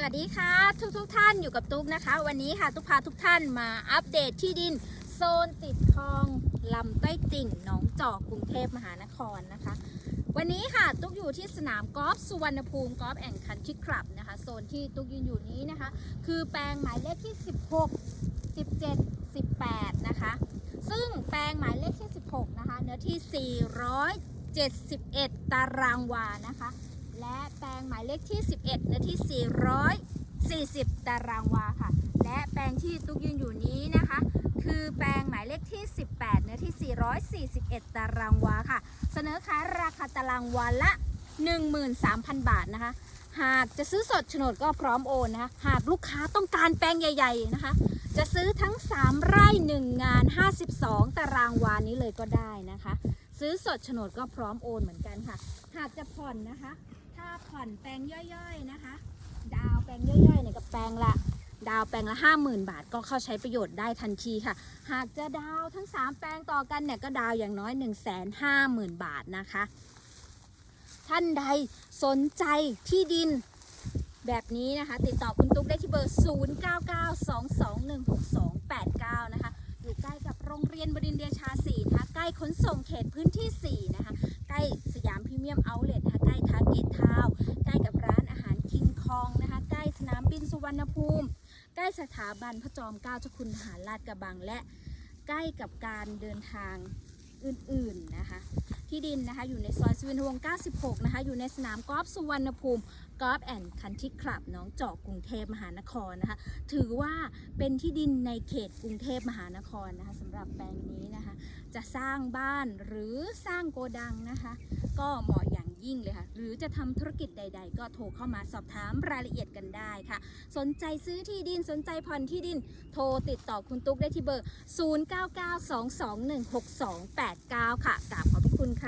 สวัสดีค่ะทุกทุกท่านอยู่กับตุ๊กนะคะ วันนี้ค่ะตุ๊กพาทุกท่านมาอัปเดตที่ดินโซนติดคลองลำใต้ติ่งหนองจอกกรุงเทพมหานครนะคะ วันนี้ค่ะตุ๊กอยู่ที่สนามกอล์ฟสุวรรณภูมิกอล์ฟแอนด์คันทรีคลับนะคะโซนที่ตุ๊กยืนอยู่นี้นะคะ คือแปลงหมายเลขที่ 16 17 18 นะคะ ซึ่งแปลงหมายเลขที่ 16 นะคะ เนื้อที่ 471 ตารางวานะคะ และแปลงหมายเลขที่ 11เนื้อที่ 440 ตารางวาค่ะ และแปลงที่ตุ๊กยืนอยู่นี้นะคะ คือแปลงหมายเลขที่ 18เนื้อที่ 441 ตารางวาค่ะ เสนอขายราคาตารางวาละ 13,000 บาทนะคะ หากจะซื้อสดโฉนดก็พร้อมโอนนะคะหากลูกค้าต้องการแปลงใหญ่ ๆนะคะ จะซื้อทั้ง 3 ไร่ 1 งาน 52 ตารางวานี้เลยก็ได้นะคะซื้อสดโฉนดก็พร้อมโอนเหมือนกันค่ะ หากจะผ่อนนะคะ ถ้าผ่อนแปลงย่อยๆนะคะ ดาวแปลงย่อยๆเนี่ยกับแปลงละ ดาวแปลงละ 50,000 บาทก็เข้าใช้ประโยชน์ได้ทันทีค่ะ หากจะดาวทั้ง 3 แปลงต่อกันเนี่ยก็ดาวอย่างน้อย 150,000 บาทนะคะ ท่านใดสนใจที่ดินแบบนี้นะคะ ติดต่อคุณตุ๊กได้ที่เบอร์ 0992216289 นะคะ อยู่ใกล้กับโรงเรียนบดินทร์เดชา4นะคะใกล้ขนส่งเขตพื้นที่ 4 นะคะ บินสุวรรณภูมิ ใกล้สถาบันพระจอมเกล้าเจ้าคุณทหารลาดกระบัง และใกล้กับการเดินทางอื่นๆนะคะที่ดินนะคะอยู่ในซอยสุวินทวงศ์96 นะคะอยู่ในสนามกอล์ฟสุวรรณภูมิกอล์ฟแอนด์คันทรีคลับน้องจอกกรุงเทพมหานครนะคะถือว่าเป็นที่ดินในเขตกรุงเทพมหานครนะคะสำหรับแปลงนี้นะคะจะสร้างบ้านหรือสร้างโกดังนะคะก็เหมาะ ยิ่งเลยค่ะ หรือจะทำธุรกิจใด ๆ ก็โทรเข้ามาสอบถามรายละเอียดกันได้ค่ะ สนใจซื้อที่ดินสนใจผ่อนที่ดิน โทรติดต่อคุณตุ๊กได้ที่เบอร์ 0992216289 ค่ะกราบขอบพระคุณค่ะ